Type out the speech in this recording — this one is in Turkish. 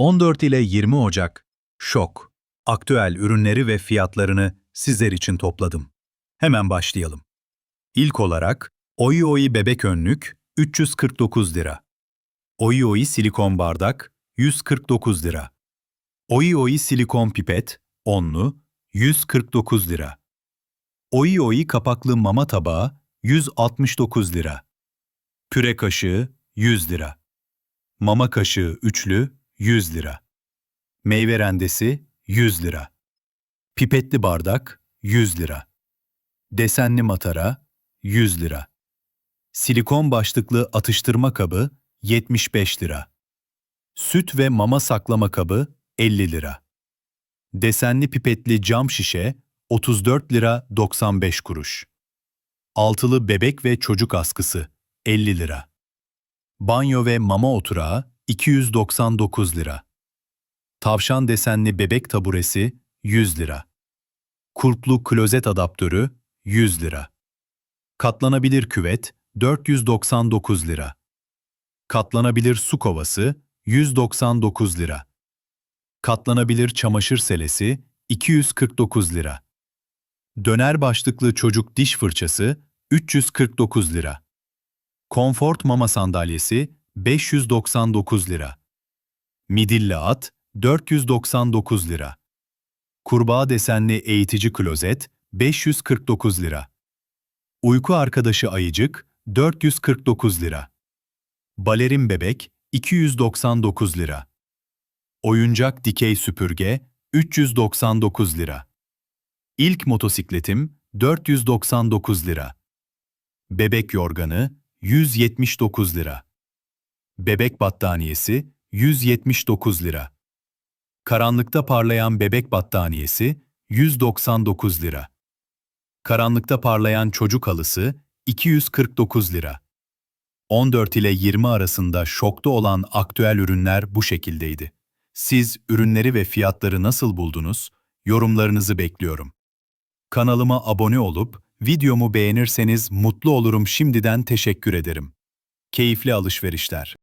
14 ile 20 Ocak Şok. Aktüel ürünleri ve fiyatlarını sizler için topladım. Hemen başlayalım. İlk olarak Oyi Oyi bebek önlük 349 lira. Oyi Oyi silikon bardak 149 lira. Oyi Oyi silikon pipet onlu 149 lira. Oyi Oyi kapaklı mama tabağı 169 lira. Püre kaşığı 100 lira. Mama kaşığı üçlü 100 lira. Meyve rendesi 100 lira. Pipetli bardak 100 lira. Desenli matara 100 lira. Silikon başlıklı atıştırma kabı 75 lira. Süt ve mama saklama kabı 50 lira. Desenli pipetli cam şişe 34 lira 95 kuruş. Altılı bebek ve çocuk askısı 50 lira. Banyo ve mama oturağı 299 lira. Tavşan desenli bebek taburesi 100 lira. Kulplu klozet adaptörü 100 lira. Katlanabilir küvet 499 lira. Katlanabilir su kovası 199 lira. Katlanabilir çamaşır selesi 249 lira. Döner başlıklı çocuk diş fırçası 349 lira. Comfort mama sandalyesi 599 lira. Midilli at 499 lira. Kurbağa desenli eğitici klozet 549 lira. Uyku arkadaşı ayıcık 449 lira. Balerin bebek 299 lira. Oyuncak dikey süpürge 399 lira. İlk motosikletim 499 lira. Bebek yorganı 179 lira. Bebek battaniyesi 179 lira. Karanlıkta parlayan bebek battaniyesi 199 lira. Karanlıkta parlayan çocuk halısı 249 lira. 14 ile 20 arasında şokta olan aktüel ürünler bu şekildeydi. Siz ürünleri ve fiyatları nasıl buldunuz? Yorumlarınızı bekliyorum. Kanalıma abone olup videomu beğenirseniz mutlu olurum şimdiden teşekkür ederim. Keyifli alışverişler.